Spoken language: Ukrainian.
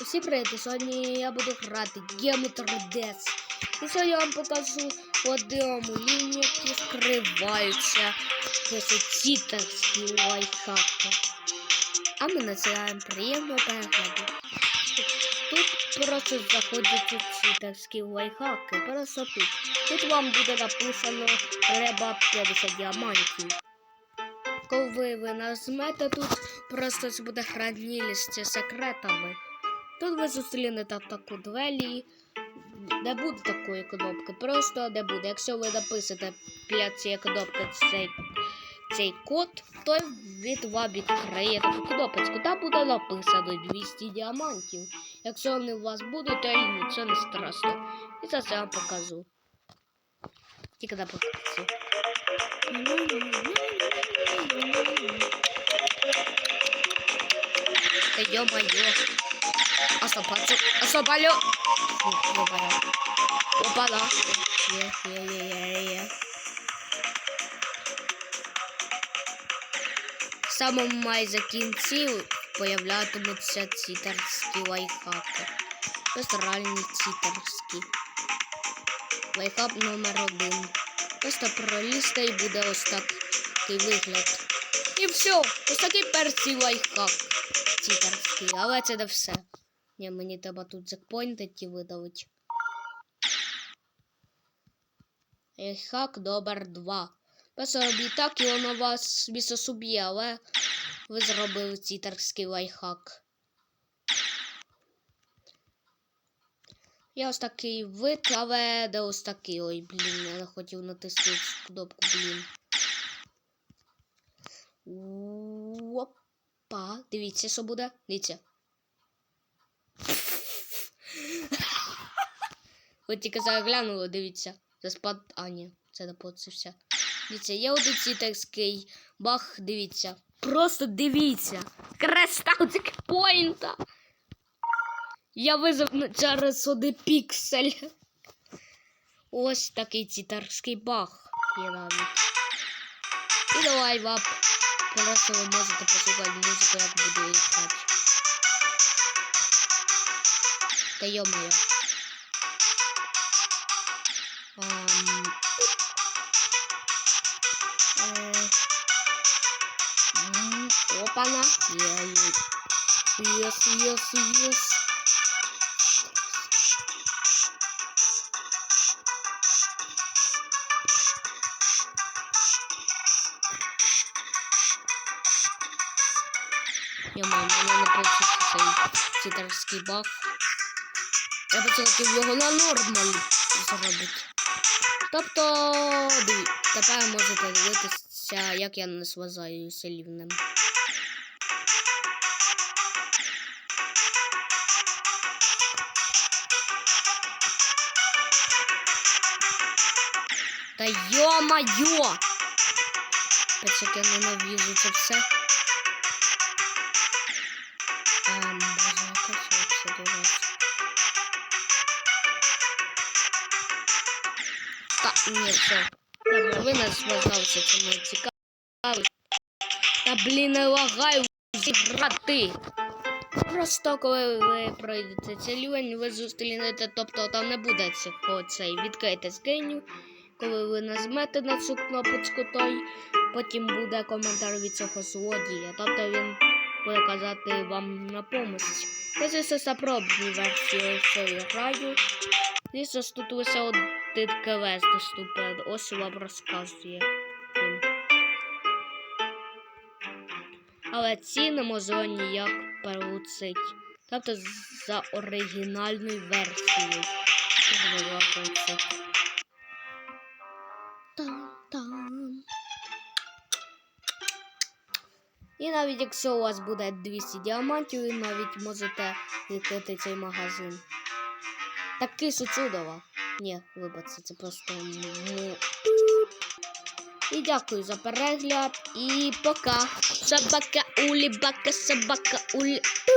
Усім привіт! Сьогодні я буду грати Geometry Dash. І сьогодні я вам покажу по одному лінії, які скриваються висоцітарські лайфхаки. А ми починаємо приємного перегляду. Тут просто заходять читерські лайфхаки, просто тут. Тут вам буде написано треба 50 діамантів. Коли ви нажмете тут, просто буде хранилище секретами. Тут ви зустрінете таку двері, не буде такої кнопки, просто не буде. Якщо ви напишете для цієї кнопки цей, цей код, то від вам відкриє таку кнопочку. Там буде написано 200 діамантів. Якщо вони у вас будуть, то і нічого не страшно. І це я вам покажу. Тільки на покажу. Да ё-моё. Освобожу. Освобожу. Ё-моё. Опа-да. Е-е-е-е-е. В самому майже кінці появлятимуться читерські лайфхаки. Просто реальні читерські. Лайфхак номер один. Просто пролізти і буде ось такий вигляд. І все, ось такий перший лайфхак читерський, але це не все. Ні, мені треба тут закпойнтити видавити. Лайфхак номер два. Просто робіть так, і воно вас місто соб'є, але ви зробили читерський лайфхак. Я ось такий вид, але де ось такий. Ой, блін, я не хотів натиснути кнопку, блін. Опа, дивіться, що буде. Дивіться. Ви тільки заглянули, дивіться. Це спад. А, ні, це все. Дивіться, є один цей бах, дивіться. Просто дивіться. Кристал чекпоінта. Я визов через один піксель. Ось такий цитарський баг. Є навіть. І давай вап. Просто ви можете послухати музику, як буду їхати. Та йо-моє. Ам... Е... м, Опана. Є, є. Єс, Я маю, мене не получився цей читерський баг. Би хотів його на нормаль зробити. Тобто, тепер можете дивитися, як я не свазаюся рівнем. Та йо-майо! Печек, я ненавижу це все. Ем, боже, яка це все дурацька. Та, ні, все. Добре, ви нас зв'язалися, це моє цікаво. Та, блін, не лагаю грати. Просто коли ви пройдете цей рівень, ви зустрінете, тобто там не буде цього цей відкрити скриню. Коли ви нажмете на цю кнопочку, той потім буде коментар від цього злодія. Тобто він буде казати вам на помощь. Це звісно запробні версії цієї граю. Звісно ж тут лише один квест доступен. Ось вам розказує. Але ці неможливо ніяк перелуцити. Тобто за оригінальною версією. І навіть якщо у вас буде 200 діамантів, ви навіть можете відкрити цей магазин. Такий що чудово. Ні, вибачте, це просто. І дякую за перегляд. І пока. Собака улі, бака, собака улі.